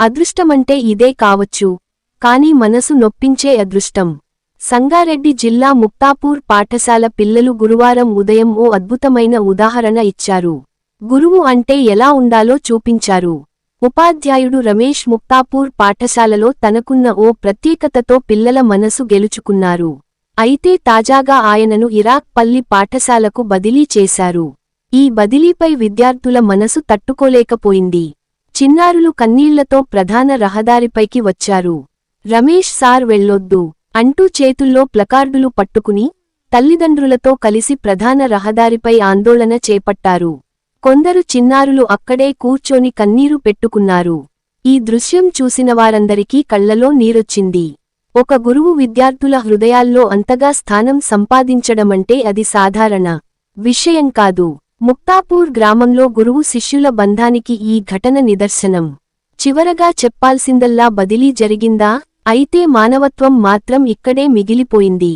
అదృష్టమంటే ఇదే కావచ్చు. కాని మనసు నొప్పించే అదృష్టం. సంగారెడ్డి జిల్లా ముక్తాపూర్ పాఠశాల పిల్లలు గురువారం ఉదయం ఓ అద్భుతమైన ఉదాహరణ ఇచ్చారు. గురువు అంటే ఎలా ఉండాలో చూపించారు. ఉపాధ్యాయుడు రమేష్ ముక్తాపూర్ పాఠశాలలో తనకున్న ఓ ప్రత్యేకతతో పిల్లల మనసు గెలుచుకున్నారు. అయితే తాజాగా ఆయనను ఇరాక్ పల్లి పాఠశాలకు బదిలీ చేశారు. ఈ బదిలీపై విద్యార్థుల మనసు తట్టుకోలేకపోయింది. చిన్నారులు కన్నీళ్ళతో ప్రధాన రహదారిపైకి వచ్చారు. రమేష్ సార్ వెళ్ళొద్దు అంటూ చేతుల్లో ప్లకార్డులు పట్టుకుని తల్లిదండ్రులతో కలిసి ప్రధాన రహదారిపై ఆందోళన చేపట్టారు. కొందరు చిన్నారులు అక్కడే కూర్చొని కన్నీరు పెట్టుకున్నారు. ఈ దృశ్యం చూసినవారందరికీ కళ్ళలో నీరొచ్చింది. ఒక గురువు విద్యార్థుల హృదయాల్లో అంతగా స్థానం సంపాదించడమంటే అది సాధారణ విషయం కాదు. ముక్తాపూర్ గ్రామంలో గురువు శిష్యుల బంధానికి ఈ ఘటన నిదర్శనం. చివరగా చెప్పాల్సిందల్లా బదిలీ జరిగిందా? అయితే మానవత్వం మాత్రం ఇక్కడే మిగిలిపోయింది.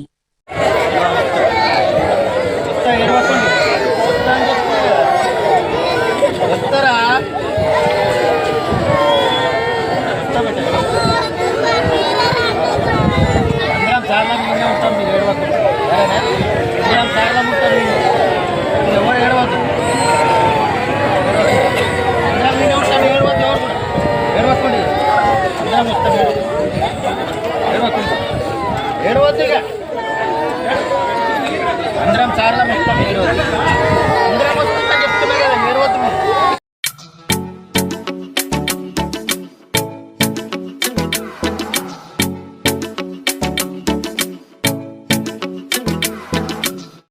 ఏడవద్దుగా అందరం చాలా మొత్తం ఈరోజు.